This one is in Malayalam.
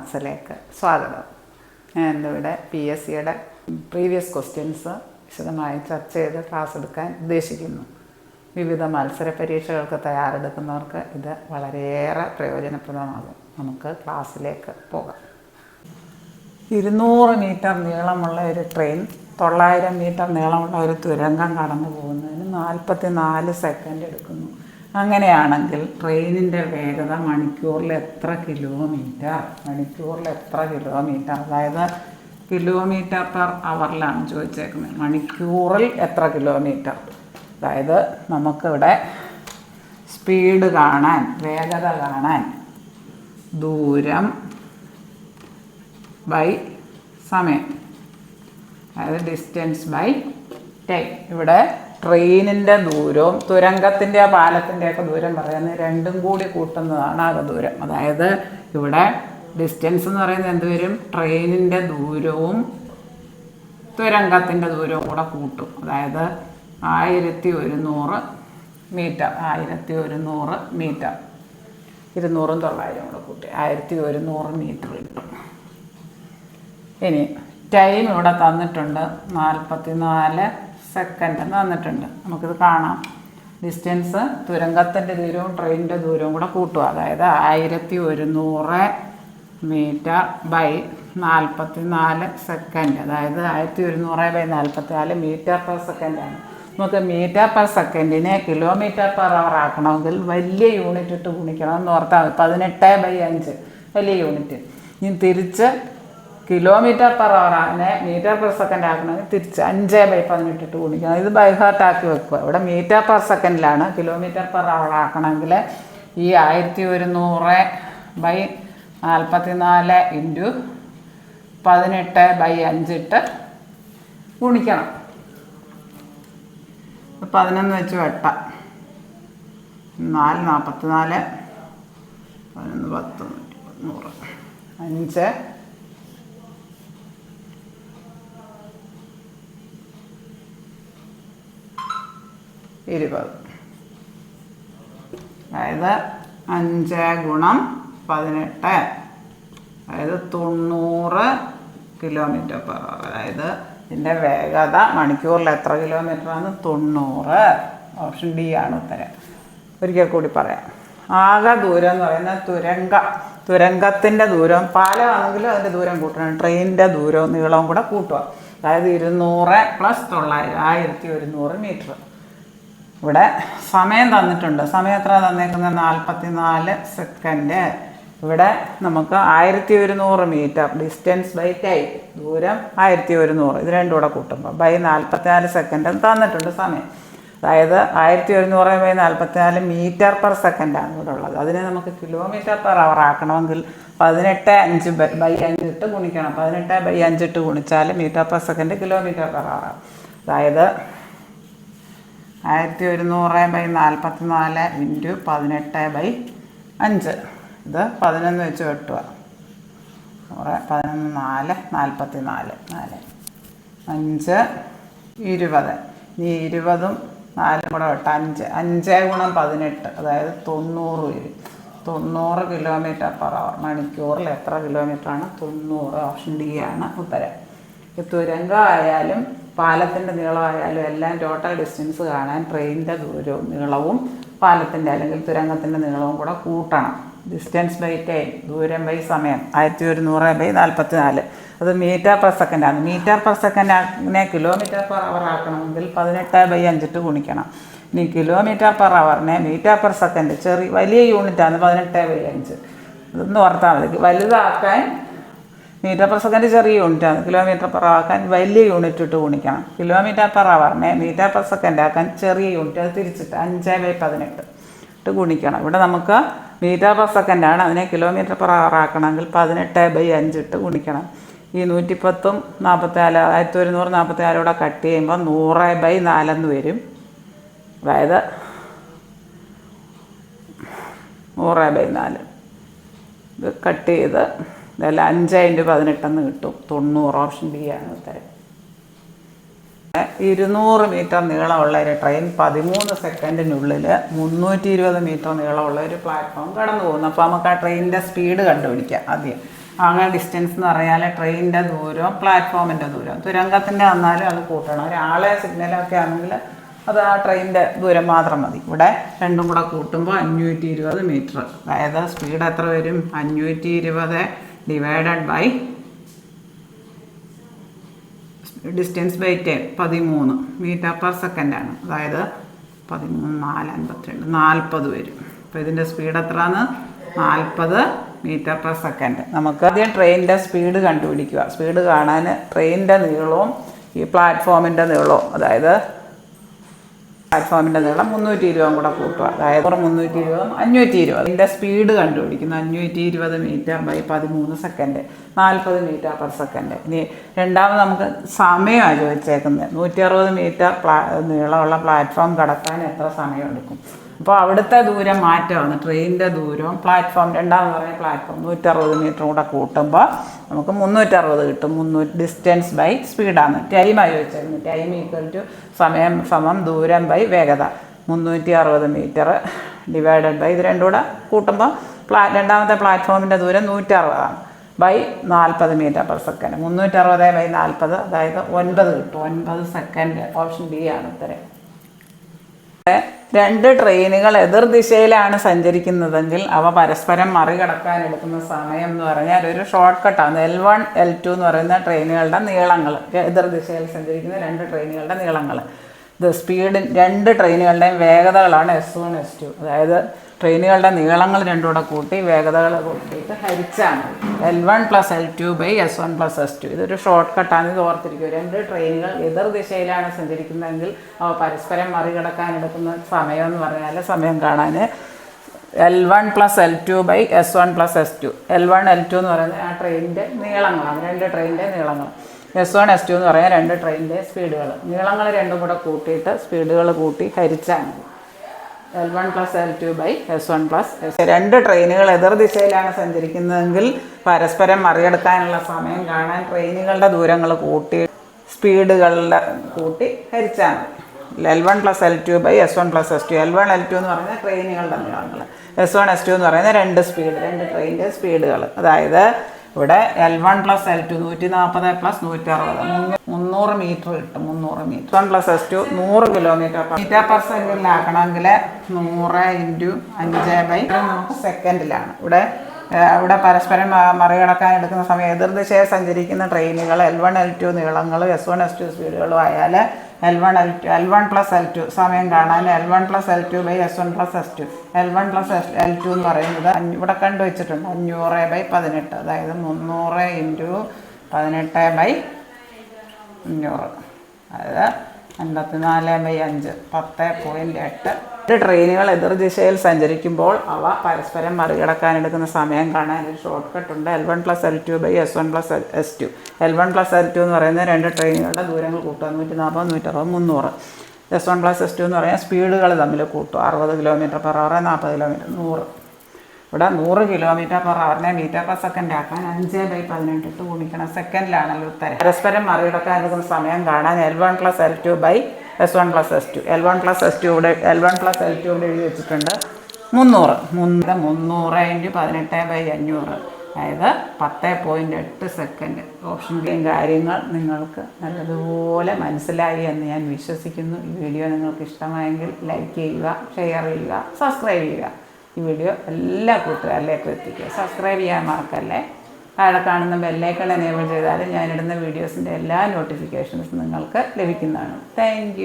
മാത്സിലേക്ക് സ്വാഗതം. ഞാൻ ഇന്നിവിടെ പി എസ് സിയുടെ പ്രീവിയസ് ക്വസ്റ്റ്യൻസ് വിശദമായി ചർച്ച ചെയ്ത് ക്ലാസ് എടുക്കാൻ ഉദ്ദേശിക്കുന്നു. വിവിധ മത്സര പരീക്ഷകൾക്ക് തയ്യാറെടുക്കുന്നവർക്ക് ഇത് വളരെയേറെ പ്രയോജനപ്രദമാകും. നമുക്ക് ക്ലാസ്സിലേക്ക് പോകാം. ഇരുന്നൂറ് മീറ്റർ നീളമുള്ള ഒരു ട്രെയിൻ തൊള്ളായിരം മീറ്റർ നീളമുള്ള ഒരു തുരങ്കം കടന്നു പോകുന്നതിന് നാൽപ്പത്തി നാല് സെക്കൻഡ് എടുക്കുന്നു. അങ്ങനെയാണെങ്കിൽ ട്രെയിനിന്റെ വേഗത മണിക്കൂറിൽ എത്ര കിലോമീറ്റർ? മണിക്കൂറിൽ എത്ര കിലോമീറ്റർ? അതായത് കിലോമീറ്റർ പെർ അവറിലാണ് ചോദിച്ചേക്കുന്നത്. മണിക്കൂറിൽ എത്ര കിലോമീറ്റർ? അതായത് നമുക്കിവിടെ സ്പീഡ് കാണാൻ വേഗത കാണാൻ ദൂരം ബൈ സമയം. അതായത് ഡിസ്റ്റൻസ് ബൈ ടൈം. ഇവിടെ ട്രെയിനിന്റെ ദൂരവും തുരങ്കത്തിന്റെ ആ പാലത്തിന്റെയൊക്കെ ദൂരം പറയുന്നത് രണ്ടും കൂടി കൂട്ടുന്നതാണ് ആകെ ദൂരം. അതായത് ഇവിടെ ഡിസ്റ്റൻസ് എന്ന് പറയുന്നത് എന്ത് വരും? ട്രെയിനിന്റെ ദൂരവും തുരങ്കത്തിന്റെ ദൂരവും കൂടെ കൂട്ടും. അതായത് ആയിരത്തി ഒരുന്നൂറ് മീറ്റർ ആയിരത്തി ഒരുന്നൂറ് മീറ്റർ. ഇരുന്നൂറും തൊള്ളായിരം കൂടെ കൂട്ടി. ആയിരത്തി ഒരുന്നൂറ് മീറ്റർ കിട്ടും. ഇനി ടൈം ഇവിടെ തന്നിട്ടുണ്ട് നാൽപ്പത്തി നാല് സെക്കൻഡ് എന്ന് തന്നിട്ടുണ്ട് നമുക്കിത് കാണാം. ഡിസ്റ്റൻസ് തുരങ്കത്തിന്റെ ദൂരവും ട്രെയിനിന്റെ ദൂരവും കൂടെ കൂട്ടുക. അതായത് ആയിരത്തി ഒരുന്നൂറ് മീറ്റർ ബൈ നാൽപ്പത്തി നാല് സെക്കൻഡ് അതായത് ആയിരത്തി ഒരുന്നൂറ് ബൈ നാൽപ്പത്തി നാല് മീറ്റർ പെർ സെക്കൻഡാണ് നമുക്ക് മീറ്റർ പെർ സെക്കൻഡിനെ കിലോമീറ്റർ പെർ അവർ ആക്കണമെങ്കിൽ വലിയ യൂണിറ്റ് ഇട്ട് ഗുണിക്കണം എന്ന് ഓർത്താൽ പതിനെട്ട് ബൈ അഞ്ച്. വലിയ യൂണിറ്റ് ഇനി തിരിച്ച് കിലോമീറ്റർ പെർ അവർ അതിനെ മീറ്റർ പെർ സെക്കൻഡ് ആക്കണമെങ്കിൽ തിരിച്ച് അഞ്ച് ബൈ പതിനെട്ട് ഇട്ട് ഗുണിക്കണം ഇത് ബൈ ഹാർട്ട് ആക്കി വെക്കുക ഇവിടെ മീറ്റർ പെർ സെക്കൻഡിലാണ് കിലോമീറ്റർ പെർ അവർ ആക്കണമെങ്കിൽ ഈ ആയിരത്തി ഒരുന്നൂറ് ബൈ നാൽപ്പത്തി നാല് ഇന്റു പതിനെട്ട് ബൈ അഞ്ചിട്ട് ഗുണിക്കണം പതിനൊന്ന് വെച്ച് വെട്ടാം നാല് നാൽപ്പത്തി നാല് പതിനൊന്ന് പത്ത് നൂറ് അഞ്ച് ഇരുപത്. അതായത് അഞ്ച് ഗുണം പതിനെട്ട്. അതായത് തൊണ്ണൂറ് കിലോമീറ്റർ പെർ അവർ അതായത് ഇതിന്റെ വേഗത മണിക്കൂറിൽ എത്ര കിലോമീറ്ററാണ് തൊണ്ണൂറ്. ഓപ്ഷൻ ഡി ആണ് ഉത്തരം. ഒരിക്കൽ കൂടി പറയാം. ആകെ ദൂരം എന്ന് പറയുന്നത് തുരങ്ക. തുരങ്കത്തിന്റെ ദൂരം പാലമാണെങ്കിലും അതിന്റെ ദൂരം കൂട്ടണം. ട്രെയിനിന്റെ ദൂരവും നീളവും കൂടെ കൂട്ടുക. അതായത് ഇരുന്നൂറ് പ്ലസ് തൊള്ളായിരം ആയിരത്തി ഒരുന്നൂറ് മീറ്റർ ഇവിടെ സമയം തന്നിട്ടുണ്ട്. സമയം എത്ര തന്നേക്കുന്നത് നാൽപ്പത്തി നാല് സെക്കൻഡ് ഇവിടെ നമുക്ക് ആയിരത്തി ഒരുന്നൂറ് മീറ്റർ ഡിസ്റ്റൻസ് ബൈ ടൈം ദൂരം ആയിരത്തി ഒരുന്നൂറ് ഇത് രണ്ടും കൂടെ കൂട്ടുമ്പോൾ ബൈ നാൽപ്പത്തി നാല് സെക്കൻഡ് തന്നിട്ടുണ്ട് സമയം. അതായത് ആയിരത്തി ഒരുന്നൂറ് ബൈ നാൽപ്പത്തി നാല് മീറ്റർ പെർ സെക്കൻഡാണ് ഇവിടെ ഉള്ളത്. അതിനെ നമുക്ക് കിലോമീറ്റർ പെർ അവർ ആക്കണമെങ്കിൽ പതിനെട്ട് അഞ്ച് ബൈ ബൈ അഞ്ചിട്ട് ഗുണിക്കണം. പതിനെട്ട് ബൈ അഞ്ചിട്ട് ഗുണിച്ചാൽ metre per second kilometre per hour അതായത് ആയിരത്തി ഒരുന്നൂറ് ബൈ നാൽപ്പത്തി നാല് ഇന്റു പതിനെട്ട് ബൈ അഞ്ച്. ഇത് പതിനൊന്ന് വെച്ച് വെട്ടുക. നൂറ് പതിനൊന്ന് നാല് നാൽപ്പത്തി നാല്. നാല് അഞ്ച് ഇരുപത്. ഇനി ഇരുപതും നാലും കൂടെ വെട്ട. അഞ്ച്. അഞ്ച് ഗുണം പതിനെട്ട് അതായത് തൊണ്ണൂറ് വരും. തൊണ്ണൂറ് കിലോമീറ്റർ പെർ അവർ മണിക്കൂറിൽ എത്ര കിലോമീറ്ററാണ് തൊണ്ണൂറ്. ഓപ്ഷൻ ഡി ആണ് ഉത്തരം. തുരങ്കം തുരങ്കമായാലും പാലത്തിന്റെ നീളമായാലും എല്ലാം ടോട്ടൽ ഡിസ്റ്റൻസ് കാണാൻ ട്രെയിനിന്റെ ദൂരവും നീളവും പാലത്തിന്റെ അല്ലെങ്കിൽ തുരങ്കത്തിന്റെ നീളവും കൂടെ കൂട്ടണം. ഡിസ്റ്റൻസ് ബൈ ടൈം ദൂരം ബൈ സമയം ആയിരത്തി ഒരുന്നൂറ് ബൈ നാൽപ്പത്തി നാല് അത് മീറ്റർ പെർ സെക്കൻഡാണ് മീറ്റർ പെർ സെക്കൻഡിനെ കിലോമീറ്റർ പെർ അവർ ആക്കണമെങ്കിൽ പതിനെട്ട് ബൈ അഞ്ചിട്ട് ഗുണിക്കണം. ഇനി കിലോമീറ്റർ പെർ അവറിനെ മീറ്റർ പെർ സെക്കൻഡ് ചെറിയ വലിയ യൂണിറ്റാണ് പതിനെട്ട് ബൈ അഞ്ച്. ഇതൊന്ന് ഓർത്താൽ മതി. വലുതാക്കാൻ മീറ്റർ പെർ സെക്കൻഡ് ചെറിയ യൂണിറ്റാണ് കിലോമീറ്റർ പെർ ആക്കാൻ വലിയ യൂണിറ്റ് ഇട്ട് ഗുണിക്കണം. കിലോമീറ്റർ പെർ അവറിനെ മീറ്റർ പെർ സെക്കൻഡ് ആക്കാൻ ചെറിയ യൂണിറ്റ് അത് തിരിച്ചിട്ട് അഞ്ച് ബൈ പതിനെട്ട് ഇട്ട് ഗുണിക്കണം. ഇവിടെ നമുക്ക് മീറ്റർ പെർ സെക്കൻഡാണ് അതിനെ കിലോമീറ്റർ പെർ അവർ ആക്കണമെങ്കിൽ പതിനെട്ട് ബൈ അഞ്ച് ഇട്ട് ഗുണിക്കണം. ഈ നൂറ്റിപ്പത്തും നാൽപ്പത്തിനാല് ആയിരത്തി ഒരുന്നൂറ് നാൽപ്പത്തിനാലൂടെ കട്ട് ചെയ്യുമ്പോൾ നൂറ് ബൈ നാലെന്ന് വരും. അതായത് നൂറ് ബൈ നാല്. ഇത് കട്ട് ചെയ്ത് ഇതെല്ലാം അഞ്ച് ഇന്റു പതിനെട്ടെന്ന് കിട്ടും. തൊണ്ണൂറ് ഓപ്ഷൻ ബി ആണ് ഉത്തരം ഇരുന്നൂറ് മീറ്റർ നീളമുള്ള ഒരു ട്രെയിൻ പതിമൂന്ന് സെക്കൻഡിനുള്ളിൽ മുന്നൂറ്റി ഇരുപത് മീറ്റർ നീളമുള്ള ഒരു പ്ലാറ്റ്ഫോം കടന്നു പോകുന്നു. അപ്പോൾ നമുക്ക് ആ ട്രെയിനിന്റെ സ്പീഡ് കണ്ടുപിടിക്കാം ആദ്യം. അങ്ങനെ ഡിസ്റ്റൻസ് എന്ന് പറഞ്ഞാൽ ട്രെയിനിന്റെ ദൂരം പ്ലാറ്റ്ഫോമിന്റെ ദൂരം. തുരങ്കത്തിന്റെ വന്നാലും അത് കൂട്ടണം. ഒരാളെ സിഗ്നലൊക്കെ ആണെങ്കിൽ അത് ആ ട്രെയിനിന്റെ ദൂരം മാത്രം മതി. ഇവിടെ രണ്ടും കൂടെ കൂട്ടുമ്പോൾ അഞ്ഞൂറ്റി ഇരുപത് മീറ്റർ. അതായത് സ്പീഡ് എത്ര വരും? അഞ്ഞൂറ്റി ഇരുപത് divided by distance by ten പതിമൂന്ന് മീറ്റർ പെർ ആണ്. അതായത് പതിമൂന്ന് നാല് അൻപത്തിരണ്ട് നാൽപ്പത് വരും. അപ്പോൾ ഇതിന്റെ സ്പീഡ് എത്രയാണ് നാൽപ്പത് മീറ്റർ പെർ സെക്കൻഡ് നമുക്ക് ആദ്യം ട്രെയിനിന്റെ സ്പീഡ് കണ്ടുപിടിക്കുക. സ്പീഡ് കാണാൻ ട്രെയിനിന്റെ നീളവും ഈ പ്ലാറ്റ്ഫോമിന്റെ നീളവും അതായത് പ്ലാറ്റ്ഫോമിന്റെ നീളം മുന്നൂറ്റി ഇരുപതും കൂടെ കൂട്ടുക. അതായത് മുന്നൂറ്റി ഇരുപതും അഞ്ഞൂറ്റി ഇരുപത് ഇതിന്റെ സ്പീഡ് കണ്ടുപിടിക്കുന്നു. അഞ്ഞൂറ്റി ഇരുപത് മീറ്റർ ബൈ പതിമൂന്ന് സെക്കൻഡ് നാൽപ്പത് മീറ്റർ പെർ സെക്കൻഡ് ഇനി രണ്ടാമത് നമുക്ക് സമയമാണ് ചോദിച്ചേക്കുന്നത്. നൂറ്റി അറുപത് മീറ്റർ പ്ലാ നീളമുള്ള പ്ലാറ്റ്ഫോം കടക്കാൻ എത്ര സമയം എടുക്കും അപ്പോൾ അവിടുത്തെ ദൂരം മാറ്റമാണ്. ട്രെയിനിന്റെ ദൂരം പ്ലാറ്റ്ഫോം രണ്ടാമത് പറഞ്ഞ പ്ലാറ്റ്ഫോം നൂറ്ററുപത് മീറ്റർ കൂടെ കൂട്ടുമ്പോൾ നമുക്ക് മുന്നൂറ്ററുപത് കിട്ടും. മുന്നൂറ്റി ഡിസ്റ്റൻസ് ബൈ സ്പീഡാണ് ടൈമായി ചോദിച്ചിരുന്നത് ടൈം ഈക്വൽ ടു സമയം സമം ദൂരം ബൈ വേഗത. മുന്നൂറ്റി അറുപത് മീറ്റർ ഡിവൈഡഡ് ബൈ ഇത് രണ്ടും കൂടെ കൂട്ടുമ്പോൾ പ്ലാ രണ്ടാമത്തെ പ്ലാറ്റ്ഫോമിന്റെ ദൂരം നൂറ്റി അറുപതാണ് ബൈ നാൽപ്പത് മീറ്റർ പെർ സെക്കൻഡ് മുന്നൂറ്ററുപത് ബൈ നാൽപ്പത് അതായത് ഒൻപത് കിട്ടും. ഒൻപത് സെക്കൻഡ് ഓപ്ഷൻ ബി ആണ് ഉത്തരം. രണ്ട് ട്രെയിനുകൾ എതിർ ദിശയിലാണ് സഞ്ചരിക്കുന്നതെങ്കിൽ അവ പരസ്പരം മറികടക്കാൻ എടുക്കുന്ന സമയം എന്ന് പറഞ്ഞാൽ ഒരു ഷോർട്ട് കട്ടാണ് എൽ വൺ എൽ ടു എന്ന് പറയുന്ന ട്രെയിനുകളുടെ നീളങ്ങൾ. എതിർ ദിശയിൽ സഞ്ചരിക്കുന്ന രണ്ട് ട്രെയിനുകളുടെ നീളങ്ങൾ. ഇത് സ്പീഡ് രണ്ട് ട്രെയിനുകളുടെയും വേഗതകളാണ് എസ് വൺ എസ് ടു അതായത് ട്രെയിനുകളുടെ നീളങ്ങൾ രണ്ടും കൂടെ കൂട്ടി വേഗതകൾ കൂട്ടിയിട്ട് ഹരിച്ചാണ്. L one plus L two by S one plus S two ഇതൊരു ഷോർട്ട് കട്ടാണ് ഇത് ഓർത്തിരിക്കുക. രണ്ട് ട്രെയിനുകൾ എതിർ ദിശയിലാണ് സഞ്ചരിക്കുന്നതെങ്കിൽ അവ പരസ്പരം മറികടക്കാൻ എടുക്കുന്ന സമയം എന്ന് പറഞ്ഞാൽ സമയം കാണാൻ. L one plus L two by S one plus S two L one L two എന്ന് പറയുന്നത് ആ ട്രെയിനിന്റെ നീളങ്ങളാണ് രണ്ട് ട്രെയിനിന്റെ നീളങ്ങൾ. എസ് വൺ എസ് ടു എന്ന് പറയാൻ രണ്ട് ട്രെയിനിന്റെ സ്പീഡുകൾ നീളങ്ങൾ രണ്ടും കൂടെ കൂട്ടിയിട്ട് സ്പീഡുകൾ കൂട്ടി ഹരിച്ചാൽ മതി L one plus L two by S one plus S രണ്ട് ട്രെയിനുകൾ എതിർ ദിശയിലാണ് സഞ്ചരിക്കുന്നതെങ്കിൽ പരസ്പരം മറികടക്കാനുള്ള സമയം കാണാൻ ട്രെയിനുകളുടെ ദൂരങ്ങൾ കൂട്ടി സ്പീഡുകളുടെ കൂട്ടി ഹരിച്ചാൽ മതി. L one plus L two by S one plus S two L one L two എന്ന് പറയുന്നത് ട്രെയിനുകളുടെ നീളങ്ങൾ. എസ് വൺ എസ് ടു എന്ന് പറയുന്നത് രണ്ട് സ്പീഡ് രണ്ട് ട്രെയിനിന്റെ സ്പീഡുകൾ അതായത് ഇവിടെ L one plus L two നൂറ്റി നാൽപ്പത് പ്ലസ് നൂറ്റി അറുപത് മുന്നൂറ് മീറ്റർ കിട്ടും മുന്നൂറ് metre one plus S two നൂറ് കിലോമീറ്റർ മീറ്റർ പെർ സെക്കൻഡിലാക്കണമെങ്കിൽ നൂറ് ഇന്റു അഞ്ച് ബൈ നമുക്ക് സെക്കൻഡിലാണ് ഇവിടെ ഇവിടെ പരസ്പരം മറികടക്കാൻ എടുക്കുന്ന സമയം എതിർദിശയെ സഞ്ചരിക്കുന്ന ട്രെയിനുകൾ എൽ വൺ എൽ ടു നീളങ്ങളും എസ് വൺ എസ് ടു സ്പീഡുകളും ആയാൽ L one L two L one plus L two സമയം കാണാൻ L one plus L two by S one plus S two L one plus S L two എന്ന് പറയുന്നത് ഇവിടെ കണ്ടു വെച്ചിട്ടുണ്ട് അഞ്ഞൂറ് ബൈ പതിനെട്ട്. അതായത് മുന്നൂറ് ഇന്റു പതിനെട്ട് ബൈ അഞ്ഞൂറ്. അതായത് അൻപത്തിനാല് ബൈ അഞ്ച്. പത്ത് പോയിന്റ് എട്ട് രണ്ട് ട്രെയിനുകൾ എതിർ ദിശയിൽ സഞ്ചരിക്കുമ്പോൾ അവ പരസ്പരം മറികടക്കാൻ എടുക്കുന്ന സമയം കാണാൻ ഒരു ഷോർട്ട് കട്ട് ഉണ്ട്. L one plus L two by S one plus S two L one plus L two എന്ന് പറയുന്നത് രണ്ട് ട്രെയിനുകളുടെ ദൂരങ്ങൾ കൂട്ടുക. നൂറ്റി നാൽപ്പത് നൂറ്ററുപത് മുന്നൂറ്. S one plus S two എന്ന് പറയുന്നത് സ്പീഡുകൾ തമ്മിൽ കൂട്ടും അറുപത് കിലോമീറ്റർ പെർ അവർ നാൽപ്പത് കിലോമീറ്റർ നൂറ്. ഇവിടെ നൂറ് കിലോമീറ്റർ പെർ അവറിനെ മീറ്റർ പെർ സെക്കൻഡ് ആക്കാൻ അഞ്ച് ബൈ പതിനെട്ട് ഇട്ട് ഗുണിക്കണം. സെക്കൻഡിലാണല്ലോ ഉത്തരം. പരസ്പരം മറികടക്കാൻ എടുക്കുന്ന സമയം കാണാൻ L one plus L two by S one plus S two L one plus S two ഇവിടെ L one plus L two ഇവിടെ എഴുതി വെച്ചിട്ടുണ്ട്. മുന്നൂറ്. മുന്നൂറ് മുന്നൂറ് ഇന്റു പതിനെട്ട് ബൈ അഞ്ഞൂറ്. അതായത് പത്ത് പോയിന്റ് എട്ട് സെക്കൻഡ് ഓപ്ഷന്റെയും കാര്യങ്ങൾ നിങ്ങൾക്ക് നല്ലതുപോലെ മനസ്സിലായി എന്ന് ഞാൻ വിശ്വസിക്കുന്നു. ഈ വീഡിയോ നിങ്ങൾക്ക് ഇഷ്ടമായെങ്കിൽ ലൈക്ക് ചെയ്യുക ഷെയർ ചെയ്യുക സബ്സ്ക്രൈബ് ചെയ്യുക. ഈ വീഡിയോ എല്ലാ കൂട്ടുകാരിലേക്കും എത്തിക്കുക. സബ്സ്ക്രൈബ് ചെയ്യാൻ മറക്കല്ലേ? താഴെ കാണുന്ന ബെല്ലൈക്കൺ എനേബിൾ ചെയ്താൽ ഞാനിടുന്ന വീഡിയോസിന്റെ എല്ലാ നോട്ടിഫിക്കേഷൻസും നിങ്ങൾക്ക് ലഭിക്കുന്നതാണ്. താങ്ക്